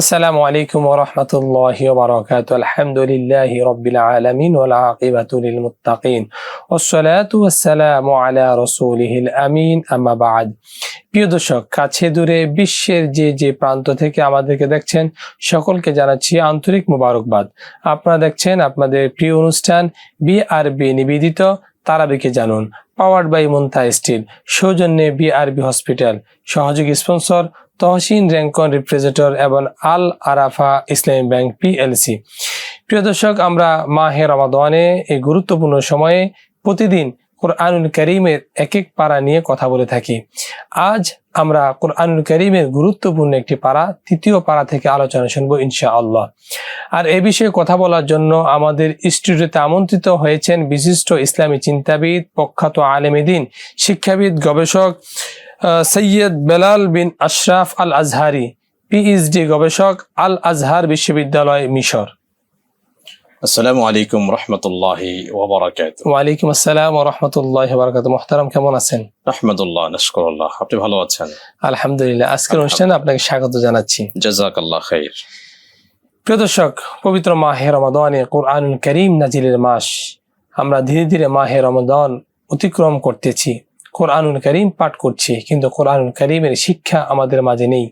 আসসালামু আলাইকুম ওরহমতুল্লাহ বারকাত আলহামদুলিল্লাহ রবিল আলমিন ওলাকিবাতুল মুতাকিন ওসলাতাম আলা রসুলহিল আমিন। আমাবাদ প্রিয় দর্শক, কাছে দূরে বিশ্বের যে যে প্রান্ত থেকে আমাদেরকে দেখছেন, সকলকে জানাচ্ছি আন্তরিক মুবারকবাদ। আপনারা দেখছেন আপনাদের প্রিয় অনুষ্ঠান বিআরবি নিবেদিত, তারাবিকে জানুন পাওয়ার্ড বাই মুন্তা স্টিল সৌজন্যে বিআরবি হসপিটাল সহযোগী স্পন্সর তহসিন র্যাঙ্কন রিপ্রেজেন্টর এবং আল আরাফা ইসলামী ব্যাংক পিএলসি। প্রিয় দর্শক, আমরা মাহে রমাদানে এই গুরুত্বপূর্ণ সময়ে প্রতিদিন কোরআনুল করিমের এক এক পাড়া নিয়ে কথা বলে থাকি। আজ আমরা কোরআনুল করিমের গুরুত্বপূর্ণ একটি পাড়া তৃতীয় পাড়া থেকে আলোচনা শুনব ইনশা আল্লাহ আর এ বিষয়ে কথা বলার জন্য আমাদের স্টুডিওতে আমন্ত্রিত হয়েছেন বিশিষ্ট ইসলামী চিন্তাবিদ, প্রখ্যাত আলেমেদিন শিক্ষাবিদ, গবেষক সৈয়দ বেলাল বিন আশরাফ আল আজহারি পিএইচডি গবেষক আল আজহার বিশ্ববিদ্যালয় মিশর। আসসালামু আলাইকুম রহমতুল্লাহি ওবরাকাত ওয়ালাইকুম আসসালাম ও রহমতুল্লাহ বারকাত মোহতারাম কেমন আছেন? রহমতুল্লাহ নশকরুল্লাহ। আপনি ভালো আছেন? আলহামদুলিল্লাহ আজকের অনুষ্ঠানে আপনাকে স্বাগত জানাচ্ছি। জাজাকাল্লাহ খাইর। প্রিয় দর্শক পবিত্র মাহে রমাদানে কোরআনুল করিম নাজিলের মাস আমরা ধীরে ধীরে মাহে রমাদান অতিক্রম করতেছি। কোরআনুল করিম পাঠ করছি, কিন্তু কোরআনুল করিমের শিক্ষা আমাদের মাঝে নেই।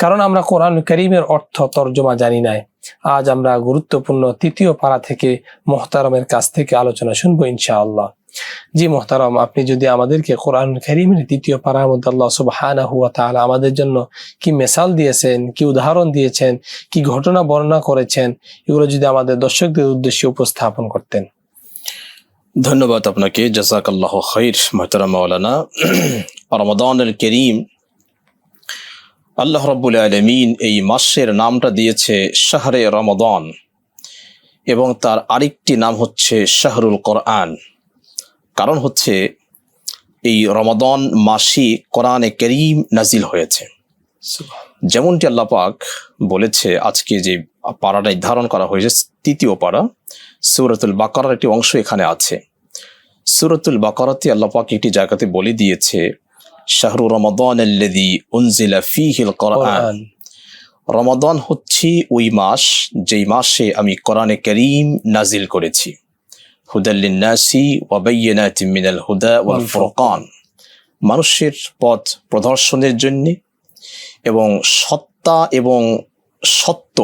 কারণ আমরা কোরআনুল করিমের অর্থ তর্জমা জানি না আজ আমরা গুরুত্বপূর্ণ তৃতীয় পাড়া থেকে মোহতারমের কাছ থেকে আলোচনা শুনব ইনশাআল্লাহ। জি মোহতারম, আপনি যদি আমাদেরকে কোরআন করিমের তৃতীয় পাড়ার মধ্যে আল্লাহ সুবহানাহু ওয়া তাআলা আমাদের জন্য কি মেসাল দিয়েছেন, কি উদাহরণ দিয়েছেন, কি ঘটনা বর্ণনা করেছেন, এগুলো যদি আমাদের দর্শকদের উদ্দেশ্যে উপস্থাপন করতেন। ধন্যবাদ আপনাকে। জাজাকাল্লাহ খাইর মহতারা মাওলানা। রমাদানুল করিম, আল্লাহ রব্বুল আলমিন এই মাসের নামটা দিয়েছে শাহরে রমাদান এবং তার আরেকটি নাম হচ্ছে শাহরুল কোরআন। কারণ হচ্ছে এই রমাদান মাসি কোরআনে করিম নাজিল হয়েছে। যেমনটি আল্লাহ পাক বলেছে, আজকে যে পাড়াটা নির্ধারণ করা হয়েছে, তৃতীয় পাড়া সুরতুল বাকারার একটি অংশ এখানে আছে। সুরতুল বাকারাতে আল্লাহ পাক একটি জায়গাতে বলে দিয়েছে শাহরু রমাদান উনজিলা ফীহিল কোরআন কোরআন। রমাদান হচ্ছে ওই মাস যেই মাসে আমি কোরআনে করিম নাজিল করেছি। হুদাল্লিন নাসি ওয়া বায়্যিনাতিন মিনাল হুদা ওয়াল ফুরকান। মানুষের পথ প্রদর্শনের জন্য এবং সত্তা এবং সত্য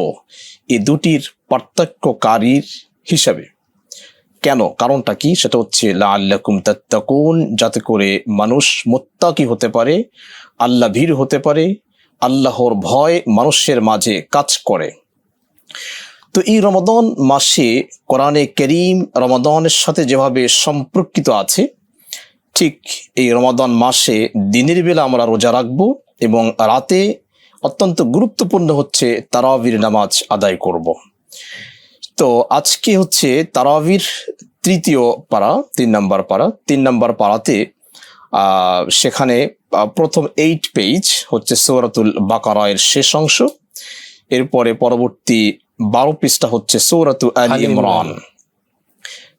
এ দুটির পার্থক্যকারীর হিসাবে। কেন? কারণটা কি? সেটা হচ্ছে, লাআল্লাকুম তাত্তাকুন, যাতে করে মানুষ মোত্তাকি হতে পারে, আল্লাহ ভীর হতে পারে, আল্লাহর ভয় মানুষের মাঝে কাজ করে। তো এই রমাদান মাসে কোরআনে করিম রমাদানের সাথে যেভাবে সম্পর্কিত আছে, ঠিক এই রমাদান মাসে দিনের বেলা আমরা রোজা রাখব এবং রাতে অত্যন্ত গুরুত্বপূর্ণ হচ্ছে তারাবির নামাজ আদায় করব। তো আজকে হচ্ছে তারাবির তৃতীয় পাড়া তিন নাম্বার পাড়া। তিন নাম্বার পাড়াতে সেখানে প্রথম এইট পেজ হচ্ছে সৌরাতুল বাকারায়ের শেষ অংশ। এরপরে পরবর্তী বারো পৃষ্ঠা হচ্ছে সৌরাতু আলী ইমরান। ইমরান।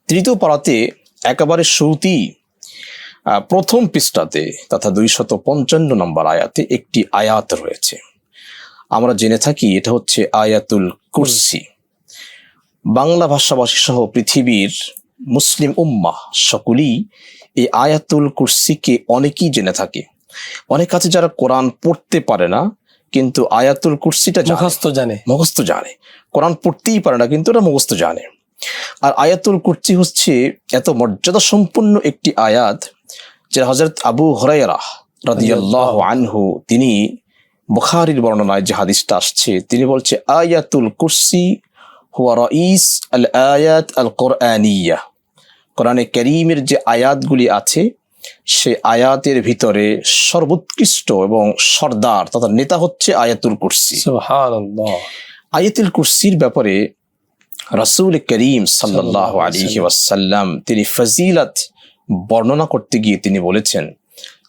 তৃতীয় পাড়াতে একেবারে শুরুতেই প্রথম পৃষ্ঠাতে তথা দুইশত পঞ্চান্ন নম্বর আয়াতে একটি আয়াত রয়েছে। আমরা জেনে থাকি এটা হচ্ছে আয়াতুল কুরসি। বাংলা ভাষাভাষী সহ পৃথিবীর মুসলিম উম্মাহ সকলেই এই আয়াতুল কুরসিকে অনেকেই জেনে থাকে। অনেক আছে যারা কোরআন পড়তে পারে না কিন্তু আয়াতুল কুরসিটা মুখস্থ জানে। মুখস্থ জানে। কোরআন পড়তেই পারে না কিন্তু ওরা মুখস্থ জানে। আর আয়াতুল কুরসি হচ্ছে এত মর্যাদা সম্পন্ন একটি আয়াত যে হজরত আবু হরাইরা রাদিয়াল্লাহু আনহু তিনি বুখারীর বর্ণনায় যে হাদিসটা আসছে তিনি বলছে আয়াতুল কুরসি হুয়া রাইস আল আয়াত আল কোরআনিয়া কোরআনে করিমের যে আয়াতগুলি আছে সে আয়াতের ভিতরে সর্বোৎকৃষ্ট এবং সর্দার তথা নেতা হচ্ছে আয়াতুল কুরসি। আয়াতুল কুরসির ব্যাপারে রাসূল করিম সাল্লাল্লাহু আলাইহি ওয়াসাল্লাম তিনি ফজিলত বর্ণনা করতে গিয়ে তিনি বলেছেন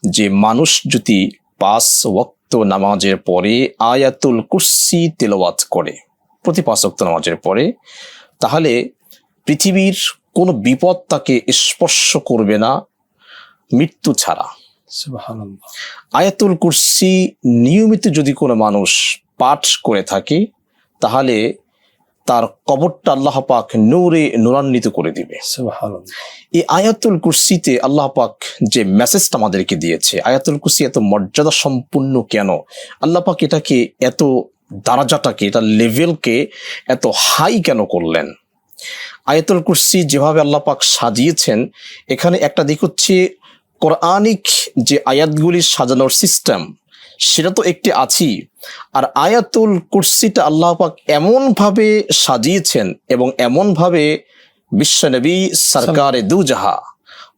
যে মানুষ যদি পাঁচ ওয়াক্ত নামাজের পরে আয়াতুল কুরসি তেলাওয়াত করে প্রতি পাঁচ ওয়াক্ত নামাজের পরে তাহলে পৃথিবীর কোনো বিপদ তাকে স্পর্শ করবে না মৃত্যু ছাড়া। আয়াতুল কুরসি নিয়মিত যদি কোনো মানুষ পাঠ করে থাকে তাহলে তার কবরটা আল্লাহ পাক নূরে নূরান্বিত করে দিবে। এই আয়াতুল কুরসিতে আল্লাহ পাক যে মেসেজটা আমাদেরকে দিয়েছে আয়াতুল কুরসি এত মর্যাদা সম্পূর্ণ কেন? আল্লাহ পাক এটাকে এত দারাজাটাকে এটা লেভেলকে এত হাই কেন করলেন? আয়াতুল কুরসি যেভাবে আল্লাহ পাক সাজিয়েছেন, এখানে একটা দিক হচ্ছে কোরআনিক যে আয়াতগুলি সাজানোর সিস্টেম সেটা তো একটি আছেই আর আয়াতুল কুরসিটা আল্লাহ পাক এমনভাবে সাজিয়েছেন এবং এমনভাবে বিশ্বনবী সরকারে দুজাহা,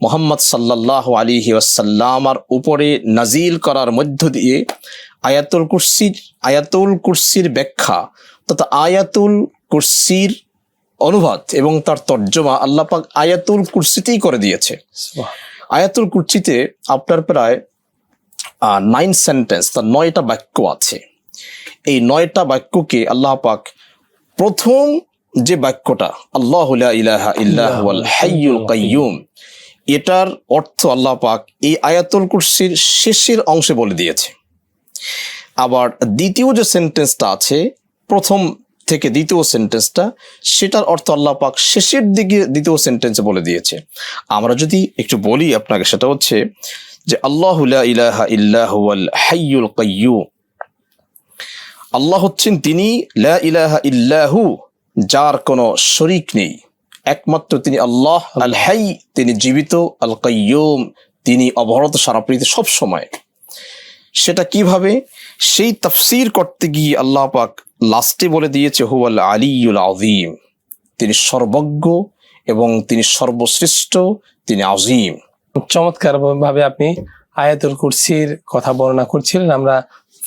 মোহাম্মদ সাল্লাহ আলিহি ওয়াসাল্লামার উপরে নাজিল করার মধ্য দিয়ে আয়াতুল কুরসির আয়াতুল কুরসির ব্যাখ্যা তথা আয়াতুল কুরসির অনুবাদ এবং তার তর্জমা আল্লাহ পাক আয়াতুল কুরসিতেই করে দিয়েছে। আয়াতুল কুরসিতে আপনার প্রায় নাইন সেন্টেন্স তার নয়টা বাক্য আছে। এই নয়টা বাক্যকে আল্লাহ পাক প্রথম যে বাক্যটা আল্লাহ ইলাহা ইল্লা হুয়াল হাইয়ুল কাইয়ুম এটার অর্থ আল্লাহ পাক এই আয়াতুল কুরসির শেষের অংশে বলে দিয়েছে। আবার দ্বিতীয় যে সেন্টেন্সটা আছে, প্রথম থেকে দ্বিতীয় সেন্টেন্সটা সেটার অর্থ আল্লাহ পাক শেষের দিকে দ্বিতীয় সেন্টেন্সে বলে দিয়েছে। আমরা যদি একটু বলি আপনাকে, সেটা হচ্ছে যে, আল্লাহ ইলাহা ইল্লা হুয়াল হাইয়ুল কাইয়ুম। আল্লাহ হচ্ছেন তিনি ইলাহা ইল্লাহু যার কোনো শরিক নেই। একমাত্র তিনি আল্লাহ, আল হাই, তিনি জীবিত, আল কাইয়ুম, তিনি অবরত সারা পৃথিবীতে সব সময় সেটা কীভাবে? সেই তফসির করতে গিয়ে আল্লাহ পাক লাস্টে বলে দিয়েছে হুয়াল আলিউল আযীম। তিনি সর্বজ্ঞ এবং তিনি সর্বশ্রেষ্ঠ তিনি আজিম চমৎকার ভাবে আপনি আয়াতুল কুরসির কথা বর্ণনা করছিলেন। আমরা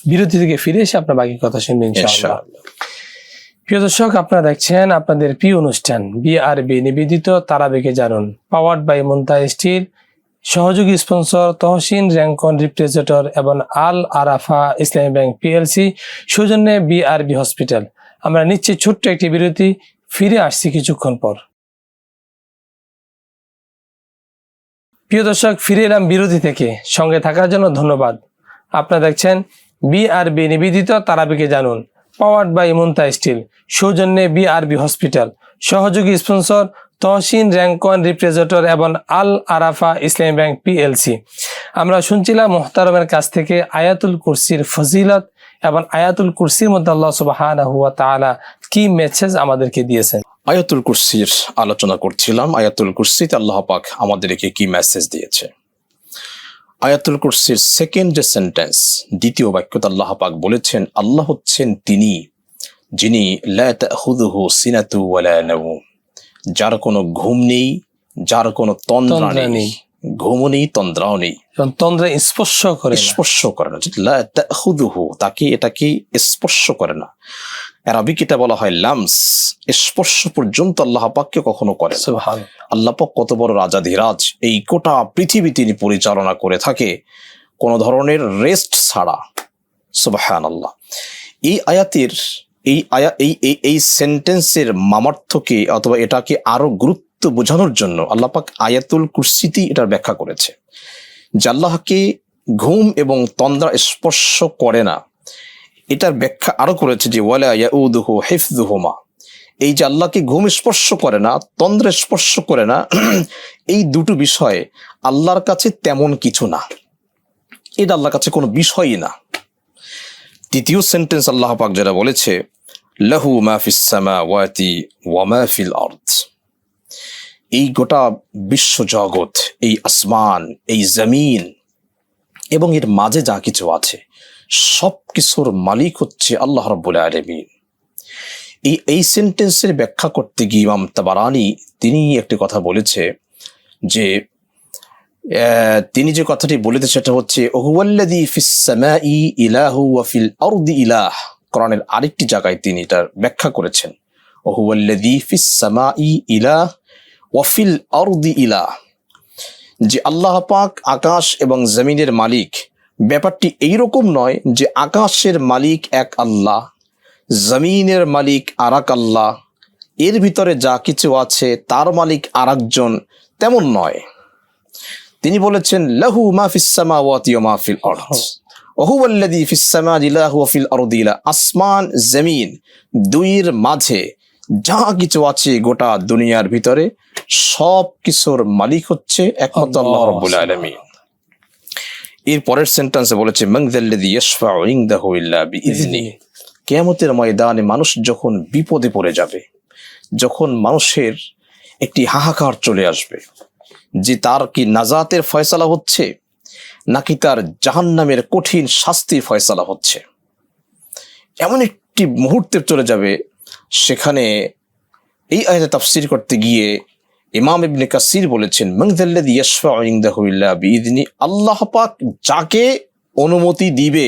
বিরতি থেকে ফিরে এসে আপনার বাকি কথা শুনবেন। প্রিয় দর্শক আপনারা দেখছেন আপনাদের প্রিয় অনুষ্ঠান বিআরবি নিবেদিত তারাবিকে জানুন পাওয়ার্ড বাই মুন্তা স্টিল সহযোগী স্পন্সর তহসিন র্যাঙ্কন রিপ্রেজেটর এবং আল আরাফা ইসলামী ব্যাংক পিএলসি সৌজন্যে বিআরবি হসপিটাল। আমরা নিচ্ছি ছোট্ট একটি বিরতি, ফিরে আসছি কিছুক্ষণ পর। প্রিয় দর্শক, ফিরে এলাম বিরতি থেকে। সঙ্গে থাকার জন্য ধন্যবাদ। আপনারা দেখছেন বিআরবি নিবেদিত তারাবিকে জানুন। পাওয়ার্ড বাই মুন্তা স্টিল, সৌজন্যে বিআরবি হসপিটাল। সহযোগী স্পন্সর তহসিন, র্যাঙ্কন রিপ্রেজেটর এবং আল আরাফা ইসলামী ব্যাংক পিএলসি। আমরা শুনছিলাম মোহতারমের কাছ থেকে আয়াতুল কুরসির ফজিলত এবং আয়াতুল কুরসির মধ্যে আল্লাহ সুবহানাহু ওয়া তাআলা কি মেসেজ আমাদেরকে দিয়েছেন? আয়াতুল কুরসির আলোচনা করছিলাম। আয়াতুল কুরসিতে আল্লাহ পাক আমাদেরকে কি মেসেজ দিয়েছে? আয়াতুল কুরসির সেকেন্ড যে সেন্টেন্স দ্বিতীয় বাক্যতে আল্লাহ পাক বলেছেন, আল্লাহ হচ্ছেন তিনি, যিনি লা তাখুযুহু সিনাতু ওয়ালা নাওম। যার কোনো ঘুম নেই যার কোনো তন্দ্রা নেই। ঘুমও নেই তন্দ্রাও নেই। তন্দ্রা স্পর্শ করে স্পর্শ করে না। তাখুযুহু তাকে এটাকে স্পর্শ করে না। আরবিক এটা বলা হয় লামস। স্পর্শ পর্যন্ত আল্লাহ পাককে কখনো করে আল্লাহ পাক কত বড় রাজা ধীরাজ। এই গোটা পৃথিবী তিনি পরিচালনা করে থাকে কোন ধরনের রেস্ট ছাড়া। সুবাহান আল্লাহ এই আয়াতের এই আয়া, এই এই সেন্টেন্সের মামার্থকে অথবা এটাকে আরও গুরুত্ব বোঝানোর জন্য আল্লাহ পাক আয়াতুল কুরসিতেই এটার ব্যাখ্যা করেছে যে আল্লাহকে ঘুম এবং তন্দ্রা স্পর্শ করে না। এটার ব্যাখ্যা আরও করেছে যে ওয়ালা ইয়াউদুহু হিফযুহুমা। এই যে আল্লাহকে ঘুম স্পর্শ করে না, তন্দ্র স্পর্শ করে না, এই দুটো বিষয় আল্লাহর কাছে তেমন কিছু না। এটা আল্লাহর কাছে কোনো বিষয়ই না। তৃতীয় সেন্টেন্স আল্লাহ পাক যেটা বলেছে লাহু মাহফিস সামাওয়াতি ওয়া মাহফিল আরদ এই গোটা বিশ্ব জগৎ এই আসমান, এই জমিন এবং এর মাঝে যা কিছু আছে সব কিছুর মালিক হচ্ছে আল্লাহ রব্বুল আলমিন। এই এই সেন্টেন্সের ব্যাখ্যা করতে গিয়ে ইমাম তাবারানি তিনি একটি কথা বলেছে যে তিনি যে কথাটি বলেছে সেটা হচ্ছে ওহুয়াল্লাযী ফিস সামাই ইলাহু ওয়া ফিল আরদি ইলাহ। কোরআনের আরেকটি জায়গায় তিনি এটার ব্যাখ্যা করেছেন। ওহুয়াল্লাযী ফিস সামাই ইলাহ ওয়া ফিল আরদি ইলাহ। যে আল্লাহ পাক আকাশ এবং জমিনের মালিক, ব্যাপারটি এইরকম নয় যে আকাশের মালিক এক আল্লাহ, জমিনের মালিক আরাক আল্লাহ, এর ভিতরে যা কিছু আছে তার মালিক আরেকজন তেমন নয়। তিনি বলেছেন, লাহু মাহফিস ওয়া মাহফিল আরদ। ইলাহু ফিল আসমান জমিন দুইয়ের মাঝে যা কিছু আছে গোটা দুনিয়ার ভিতরে সব কিছুর মালিক হচ্ছে একমাত্র আল্লাহ রাব্বুল আলামিন। এর পরের সেন্টেন্সে বলেছে মাংযাল্লাযী ইয়াশফাউ ইনদাহু ইল্লা বিইذনি কেয়ামতের ময়দানে মানুষ যখন বিপদে পড়ে যাবে যখন মানুষের একটি হাহাকার চলে আসবে যে তার কি নাজাতের ফয়সালা হচ্ছে? নাকি তার জাহান্নামের কঠিন শাস্তির ফয়সালা হচ্ছে। এমন একটি মুহূর্তে চলে যাবে, সেখানে এই আয়াতে তাফসির করতে গিয়ে ইমাম ইবনে কাসির বলেছেন মাংদাল্লাযী ইয়াশফাউ ইনদাহু ইল্লা বিইذনি আল্লাহ পাক যাকে অনুমতি দিবে,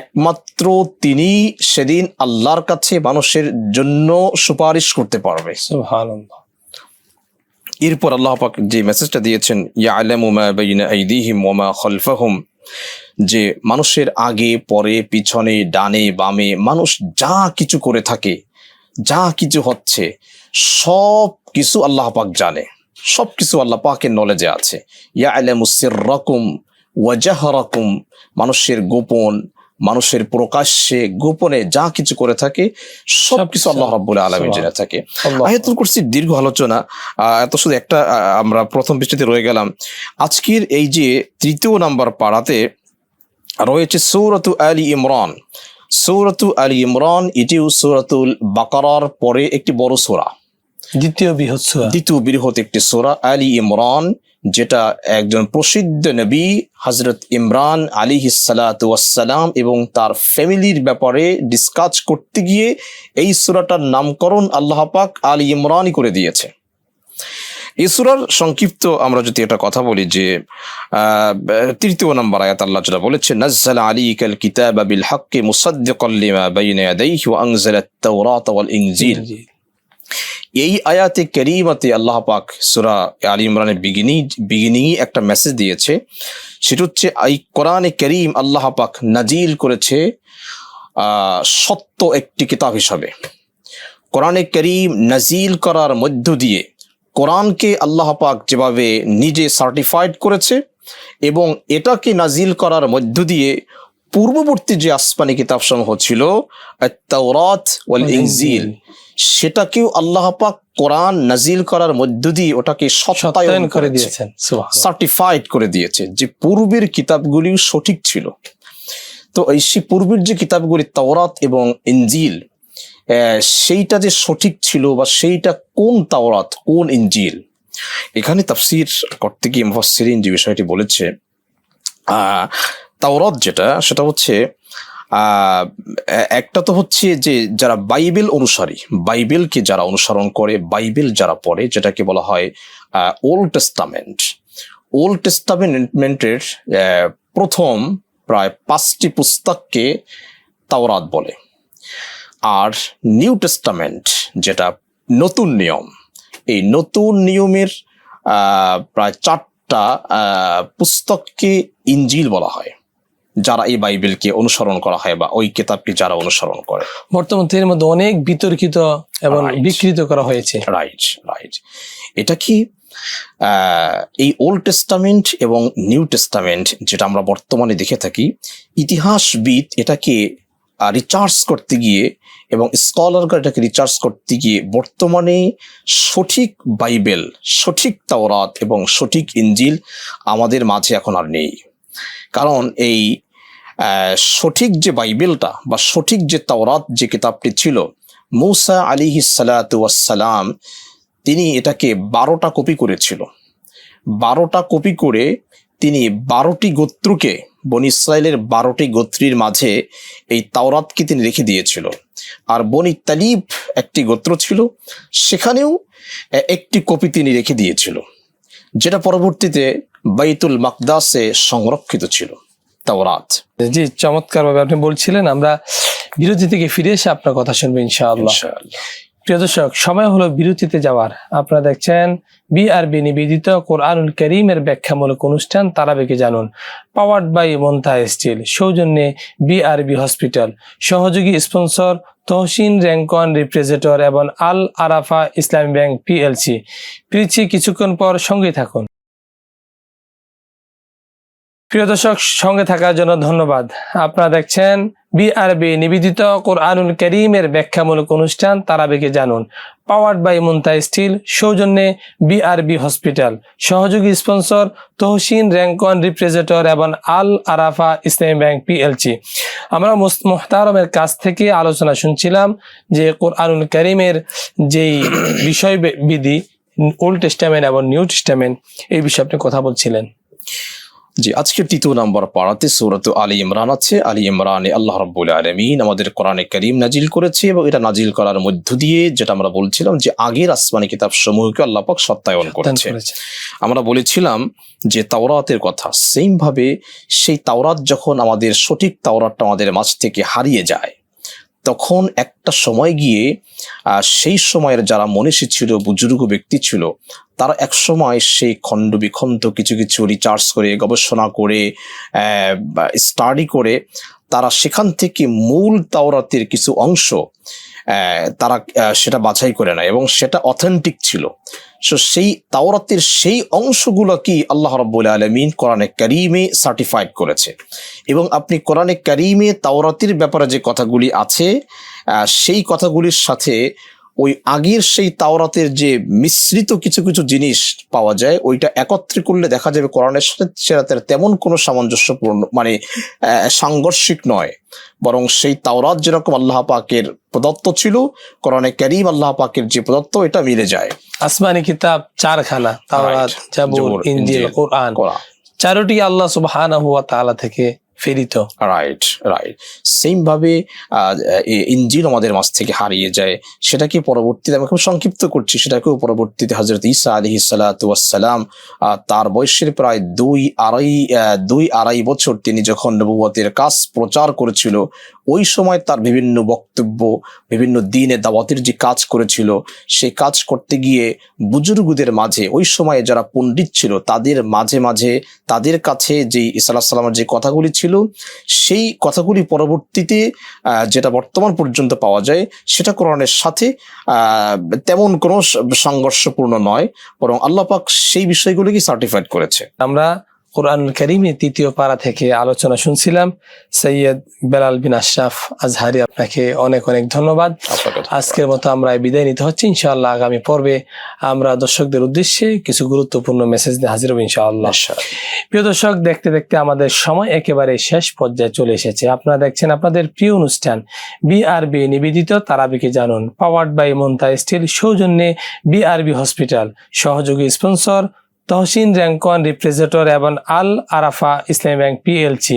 একমাত্র তিনি সেদিন আল্লাহর কাছে মানুষের জন্য সুপারিশ করতে পারবে। সুবহানাল্লাহ। এরপর আল্লাহ পাক যে মেসেজটা দিয়েছেন মা খালফাহুম যে মানুষের আগে, পরে, পিছনে, ডানে, বামে মানুষ যা কিছু করে থাকে, যা কিছু হচ্ছে, সব কিছু আল্লাহ পাক জানে। সব কিছু আল্লাহ পাকের নলেজে আছে। ইয়া ইয়ালামু সিররাকুম ওয়া জাহরাকুম মানুষের গোপন মানুষের প্রকাশ্যে গোপনে যা কিছু করে থাকে সব কিছু আল্লাহ রাব্বুল আলামিন জেনে থাকে। আল্লাহ। আয়াতুল কুরসির দীর্ঘ আলোচনা এত শুধু একটা আমরা প্রথম পৃষ্ঠতে রয়ে গেলাম। আজকের এই যে তৃতীয় নাম্বার পাড়াতে রয়েছে সৌরতু আলী ইমরান। সৌরতু আলী ইমরান এটিও সৌরাতুল বাকারার পরে একটি বড় সোরা। দ্বিতীয় বৃহৎ সূরা। দ্বিতীয় বৃহৎ একটি সোরা আলী ইমরান। যেটা একজন প্রসিদ্ধ নবী হজরত ইমরান আলী সালাম এবং তার ফ্যামিলির ব্যাপারে ডিসকাস করতে গিয়ে এই সুরাটার নামকরণ আল্লাহ পাক আলী ইমরানই করে দিয়েছে এই সুরার সংক্ষিপ্ত আমরা যদি এটা কথা বলি যে তৃতীয় নম্বর আয়াত আল্লাহ যেটা বলেছে নাজ্জালা আলাইকাল কিতাবা বিল হাক্কি মুসাদ্দিকাল লিমা বাইনা ইয়াদাইহি ওয়া আনজালা আত-তাওরাতা ওয়াল ইনজিল। এই আয়াতে করিমাতে আল্লাহ পাক সুরা আলী ইমরানের বিগিনি বিগিনিংই একটা মেসেজ দিয়েছে। সেটা হচ্ছে, এই কোরআনে করিম আল্লাহ পাক নাজিল করেছে সত্য একটি কিতাব হিসাবে। কোরআনে করিম নাজিল করার মধ্য দিয়ে কোরআনকে আল্লাহ পাক যেভাবে নিজে সার্টিফাইড করেছে এবং এটাকে নাজিল করার মধ্য দিয়ে পূর্ববর্তী যে আসমানি কিতাব সমূহ ছিল ওয়াল সেটাকেও আল্লাহ পাক কোরআন নাজিল করার মধ্য দিয়ে ওটাকে সত্যায়ন সত্যায়ন করে দিয়েছেন। সার্টিফাইড করে দিয়েছে যে পূর্বের কিতাবগুলিও সঠিক ছিল। তো এই সে পূর্বের যে কিতাবগুলি তাওরাত এবং ইনজিল আহ, সেইটা যে সঠিক ছিল বা সেইটা কোন তাওরাত কোন ইনজিল? এখানে তাফসির করতে গিয়ে মুফাসসিরিন যে বিষয়টি বলেছে আহ, তাওরাত যেটা সেটা হচ্ছে একটা তো হচ্ছে যে যারা বাইবেল অনুসারী, বাইবেলকে যারা অনুসরণ করে, বাইবেল যারা পড়ে, যেটাকে বলা হয় ওল্ড টেস্টামেন্ট ওল্ড টেস্টামেন্টের প্রথম প্রায় পাঁচটি পুস্তককে তাওরাত বলে। আর নিউ টেস্টামেন্ট যেটা নতুন নিয়ম, এই নতুন নিয়মের প্রায় চারটা পুস্তককে ইঞ্জিল বলা হয়। যারা এই বাইবেলকে অনুসরণ করা হয় বা ওই কিতাবকে যারা অনুসরণ করে। বর্তমান এর মধ্যে অনেক বিতর্কিত এবং. বিকৃত করা হয়েছে। রাইট রাইট এটা কি এই ওল্ড টেস্টামেন্ট এবং নিউ টেস্টামেন্ট যেটা আমরা বর্তমানে দেখে থাকি ইতিহাসবিদ এটাকে রিচার্জ করতে গিয়ে এবং স্কলাররা এটাকে রিচার্জ করতে গিয়ে বর্তমানে সঠিক বাইবেল সঠিক তাওরাত এবং সঠিক ইঞ্জিল আমাদের মাঝে এখন আর নেই। কারণ এই সঠিক যে বাইবেলটা বা সঠিক যে তাওরাত যে কিতাবটি ছিল, মৌসা আলিহি সালাম তিনি এটাকে বারোটা কপি করেছিল। বারোটা কপি করে তিনি বারোটি গোত্রকে, বন ইসরায়েলের বারোটি গোত্রীর মাঝে এই তাওরাতকে তিনি রেখে দিয়েছিল। আর বনি তালিব একটি গোত্র ছিল, সেখানেও একটি কপি তিনি রেখে দিয়েছিল, যেটা পরবর্তীতে বাইতুল মাকদাসে সংরক্ষিত ছিল। তাওরাত। জি চমৎকার ভাবে আপনি বলছিলেন আমরা বিরতি থেকে ফিরে এসে আপনার কথা শুনব ইনশাআল্লাহ। প্রিয় দর্শক সময় হলো বিরতিতে যাওয়ার। আপনারা দেখছেন বিআরবি নিবেদিত কোরআনুল করিমের ব্যাখ্যামূলক অনুষ্ঠান তারাবেকে জানুন। পাওয়ার্ড বাই মন্তা স্টিল সৌজন্যে বি বিআরবি হসপিটাল। সহযোগী স্পন্সর তহসিন র্যাঙ্কন রিপ্রেজেটর এবং আল আরাফা ইসলামী ব্যাংক পিএলসি ফিরছি কিছুক্ষণ পর সঙ্গে থাকুন। প্রিয় দর্শক, সঙ্গে থাকার জন্য ধন্যবাদ। আপনারা দেখছেন বিআরবি নিবেদিত কোরআনুল করিমের ব্যাখ্যামূলক অনুষ্ঠান, তারাবিকে জানুন। পাওয়ার্ড বাই মুন্তা স্টিল, সৌজন্যে বিআরবি হসপিটাল। সহযোগী স্পন্সর তহসিন র্যাঙ্কন, রিপ্রেজেন্টর এবং আল আরাফা ইসলামী ব্যাংক পিএলসি আমরা মুহতারমের কাছ থেকে আলোচনা শুনছিলাম যে কোরআনুল করিমের যেই বিষয় বিধি ওল্ড টেস্টামেন্ট এবং নিউ টেস্টামেন্ট এই বিষয়ে আপনি কথা বলছিলেন। জি আজকের তৃতীয় নম্বর পাড়াতে সৌরত আলী ইমরান আছে আলী ইমরানে আল্লাহ রব্বুল আলমিন আমাদের কোরআনে করিম নাজিল করেছে এবং এটা নাজিল করার মধ্য দিয়ে যেটা আমরা বলছিলাম যে আগের আসমানি কিতাব সমূহকে আল্লাহ পাক সত্যায়ন করেছে। আমরা বলেছিলাম যে তাওরাতের কথা সেম ভাবে সেই তাওরাত যখন আমাদের সঠিক তাওরাতটা আমাদের মাঝ থেকে হারিয়ে যায় তখন একটা সময় গিয়ে সেই সময়ের যারা মনীষী ছিল বুজুর্গ ব্যক্তি ছিল তারা এক সময় সেই খণ্ড বিখণ্ড কিছু কিছু রিচার্জ করে, গবেষণা করে স্টাডি করে, তারা সেখান থেকে মূল তাওরাতের কিছু অংশ তারা সেটা বাছাই করে নেয় এবং সেটা অথেন্টিক ছিল। সো সেই তাওরাতের সেই অংশগুলো কি আল্লাহ রব্বুল আলমিন কোরআনে কারিমে সার্টিফাইড করেছে। এবং আপনি কোরআনে কারিমে তাওরাতের ব্যাপারে যে কথাগুলি আছে সেই কথাগুলির সাথে ওই আগের সেই তাওরাতের যে মিশ্রিত কিছু কিছু জিনিস পাওয়া যায় ওইটা একত্রে করলে দেখা যাবে কোরআনের সাথে তেমন কোনো সামঞ্জস্যপূর্ণ মানে সাংঘর্ষিক নয়। বরং সেই তাওরাত যেরকম আল্লাহ পাকের প্রদত্ত ছিল কোরআনে করিম আল্লাহ পাকের যে প্রদত্ত এটা মিলে যায়। আসমানি কিতাব চারখানা তাওরাত. জাবুর কোরআন। চারোটি আল্লাহ সুবহানাহু ওয়া তাআলা থেকে ফেরিত রাইট রাইট সেম ভাবে আহ, ইঞ্জিল আমাদের মাছ থেকে হারিয়ে যায়। সেটাকে পরবর্তীতে আমি খুব সংক্ষিপ্ত করছি। সেটাকেও পরবর্তীতে হজরত ইসা আলহি সালাতাম তার বয়সের প্রায় দুই আড়াই দুই আড়াই বছর তিনি যখন নবুয়তের কাজ প্রচার করেছিল ওই সময় তার বিভিন্ন বক্তব্য বিভিন্ন দিনে দাওয়াতের যে কাজ করেছিল সেই কাজ করতে গিয়ে বুজুর্গদের মাঝে ওই সময়ে যারা পণ্ডিত ছিল তাদের মাঝে মাঝে তাদের কাছে যে ইসা আলাহ সাল্লামের যে কথাগুলি ছিল সেই কথাগুলি পরবর্তীতে যেটা বর্তমান পর্যন্ত পাওয়া যায়, সেটা কোরআনের সাথে তেমন কোনো সংঘর্ষপূর্ণ নয়, বরং আল্লাপাক সেই বিষয়গুলিকে সার্টিফাইড করেছে। আমরা কোরআনুল করিমের তৃতীয় পাড়া থেকে আলোচনা শুনছিলাম। সৈয়দ বেলাল বিন আশরাফ আজহারি আপনাকে অনেক অনেক ধন্যবাদ। আজকের মতো আমরা বিদায় নিতে হচ্ছে। ইনশাআল্লাহ আগামী পর্বে আমরা দর্শকদের উদ্দেশ্যে কিছু গুরুত্বপূর্ণ মেসেজ দিয়ে হাজির হব ইনশাআল্লাহ। প্রিয় দর্শক দেখতে দেখতে আমাদের সময় একেবারে শেষ পর্যায়ে চলে এসেছে। আপনারা দেখছেন আপনাদের প্রিয় অনুষ্ঠান বিআরবি নিবেদিত তারাবিকে জানুন। পাওয়ার্ড বাই মন্তা স্টিল সৌজন্যে বিআরবি হসপিটাল সহযোগী স্পন্সর তহসিন র্যাঙ্কন, রিপ্রেজেন্টর এবং আল আরাফা ইসলামী ব্যাংক পিএলসি।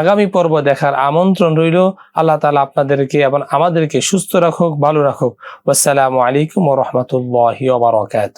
আগামী পর্ব দেখার আমন্ত্রণ রইল। আল্লাহ তালা আপনাদেরকে এবং আমাদেরকে সুস্থ রাখুক, ভালো রাখুক। আসসালামু আলাইকুম রহমতুল্লাহ বারকাত